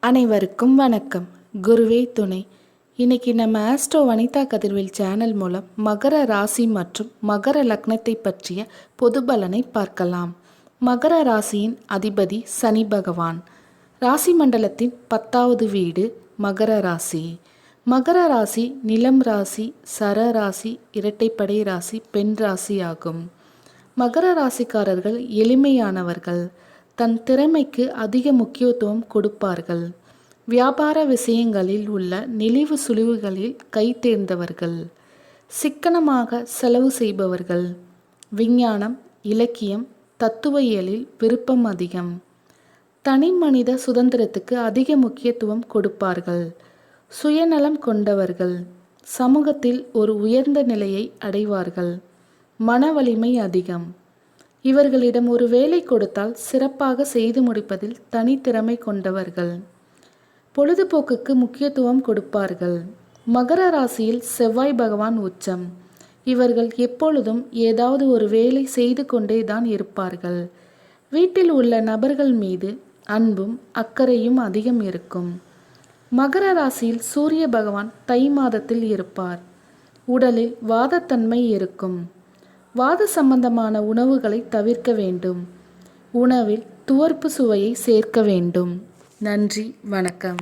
அனைவருக்கும் வணக்கம். குருவே துணை. இன்னைக்கு நம்ம ஆஸ்ட்ரோ வனிதா கதிர்வில் சேனல் மூலம் மகர ராசி மற்றும் மகர லக்னத்தை பற்றிய பொது பலனை பார்க்கலாம். மகர ராசியின் அதிபதி சனி பகவான். ராசி மண்டலத்தின் பத்தாவது வீடு மகர ராசி. மகர ராசி நிலம் ராசி சர ராசி இரட்டைப்படை ராசி பெண் ராசி ஆகும். மகர ராசிக்காரர்கள் எளிமையானவர்கள். தன் திறமைக்கு அதிக முக்கியத்துவம் கொடுப்பார்கள். வியாபார விஷயங்களில் உள்ள நெளிவு சுழிவுகளில் கை தேர்ந்தவர்கள். சிக்கனமாக செலவு செய்பவர்கள். விஞ்ஞானம் இலக்கியம் தத்துவவியலில் விருப்பம் அதிகம். தனி மனித சுதந்திரத்துக்கு அதிக முக்கியத்துவம் கொடுப்பார்கள். சுயநலம் கொண்டவர்கள். சமூகத்தில் ஒரு உயர்ந்த நிலையை அடைவார்கள். மன வலிமை அதிகம். இவர்களிடம் ஒரு வேலை கொடுத்தால் சிறப்பாக செய்து முடிப்பதில் தனித்திறமை கொண்டவர்கள். பொழுதுபோக்குக்கு முக்கியத்துவம் கொடுப்பார்கள். மகர ராசியில் செவ்வாய் பகவான் உச்சம். இவர்கள் எப்பொழுதும் ஏதாவது ஒரு வேலை செய்து கொண்டே தான் இருப்பார்கள். வீட்டில் உள்ள நபர்கள் மீது அன்பும் அக்கறையும் அதிகம் இருக்கும். மகர ராசியில் சூரிய பகவான் தை மாதத்தில் இருப்பார். உடலில் வாதத்தன்மை இருக்கும். வாத சம்பந்தமான உணவுகளை தவிர்க்க வேண்டும். உணவில் துவர்ப்பு சுவையை சேர்க்க வேண்டும். நன்றி வணக்கம்.